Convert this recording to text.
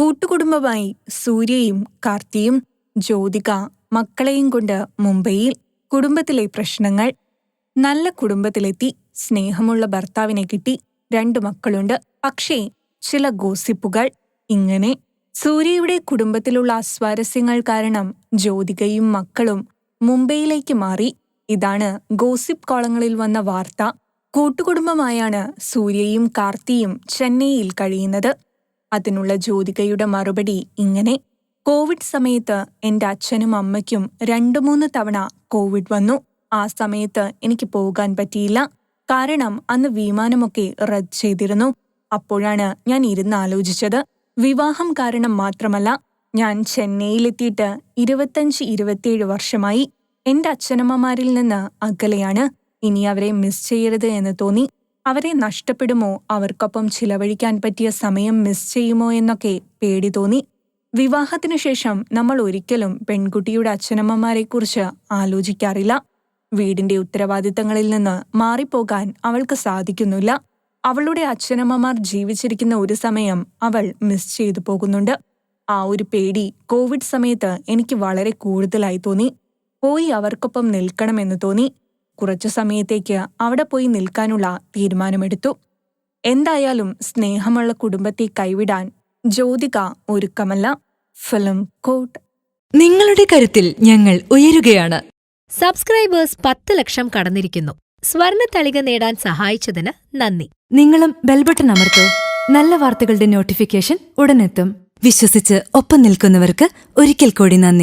കൂട്ടുകുടുംബമായി സൂര്യയും കാർത്തിയും ജ്യോതിക മക്കളെയും കൊണ്ട് മുംബൈയിൽ കുടുംബത്തിലെ പ്രശ്നങ്ങൾ നല്ല കുടുംബത്തിലെത്തി സ്നേഹമുള്ള ഭർത്താവിനെ കിട്ടി രണ്ടു മക്കളുണ്ട്. പക്ഷേ ചില ഗോസിപ്പുകൾ ഇങ്ങനെ സൂര്യയുടെ കുടുംബത്തിലുള്ള അസ്വാരസ്യങ്ങൾ കാരണം ജ്യോതികയും മക്കളും മുംബൈയിലേക്ക് മാറി. ഇതാണ് ഗോസിപ്പ് കോളങ്ങളിൽ വന്ന വാർത്ത. കൂട്ടുകുടുംബമായാണ് സൂര്യയും കാർത്തിയും ചെന്നൈയിൽ കഴിയുന്നത്. അതിനുള്ള ജ്യോതികയുടെ മറുപടി ഇങ്ങനെ. കോവിഡ് സമയത്ത് എന്റെ അച്ഛനും അമ്മയ്ക്കും രണ്ടു മൂന്ന് തവണ കോവിഡ് വന്നു. ആ സമയത്ത് എനിക്ക് പോകാൻ പറ്റിയില്ല. കാരണം അന്ന് വിമാനമൊക്കെ റദ്ദ് ചെയ്തിരുന്നു. അപ്പോഴാണ് ഞാൻ ഇരുന്ന് ആലോചിച്ചത്. വിവാഹം കാരണം മാത്രമല്ല ഞാൻ ചെന്നൈയിലെത്തിയിട്ട് ഇരുപത്തഞ്ച് ഇരുപത്തിയേഴ് വർഷമായി. എന്റെ അച്ഛനമ്മമാരിൽ നിന്ന് അകലെയാണ്. ഇനി അവരെ മിസ് ചെയ്യരുത് എന്ന് തോന്നി. അവരെ നഷ്ടപ്പെടുമോ? അവർക്കൊപ്പം ചിലവഴിക്കാൻ പറ്റിയ സമയം മിസ് ചെയ്യുമോ എന്നൊക്കെ പേടി തോന്നി. വിവാഹത്തിനു ശേഷം നമ്മൾ ഒരിക്കലും പെൺകുട്ടിയുടെ അച്ഛനമ്മമാരെക്കുറിച്ച് ആലോചിക്കാറില്ല. വീടിന്റെ ഉത്തരവാദിത്തങ്ങളിൽ നിന്ന് മാറിപ്പോകാൻ അവൾക്ക് സാധിക്കുന്നില്ല. അവളുടെ അച്ഛനമ്മമാർ ജീവിച്ചിരിക്കുന്ന ഒരു സമയം അവൾ മിസ് ചെയ്തു പോകുന്നുണ്ട്. ആ ഒരു പേടി കോവിഡ് സമയത്ത് എനിക്ക് വളരെ കൂടുതലായി തോന്നി. പോയി അവർക്കൊപ്പം നിൽക്കണമെന്ന് തോന്നി. കുറച്ചു സമയത്തേക്ക് അവിടെ പോയി നിൽക്കാനുള്ള തീരുമാനമെടുത്തു. എന്തായാലും സ്നേഹമുള്ള കുടുംബത്തെ കൈവിടാൻ ജ്യോതിക ഒരുക്കമല്ല. ഫിലിം കോട്ട്. നിങ്ങളുടെ കരുത്തിൽ ഞങ്ങൾ ഉയരുകയാണ്. സബ്സ്ക്രൈബേഴ്സ് പത്ത് ലക്ഷം കടന്നിരിക്കുന്നു. സ്വർണ തളിക നേടാൻ സഹായിച്ചതിന് നന്ദി. നിങ്ങളും ബെൽബട്ടൺ അമർത്തോ. നല്ല വാർത്തകളുടെ നോട്ടിഫിക്കേഷൻ ഉടനെത്തും. വിശ്വസിച്ച് ഒപ്പം നിൽക്കുന്നവർക്ക് ഒരിക്കൽ കൂടി നന്ദി.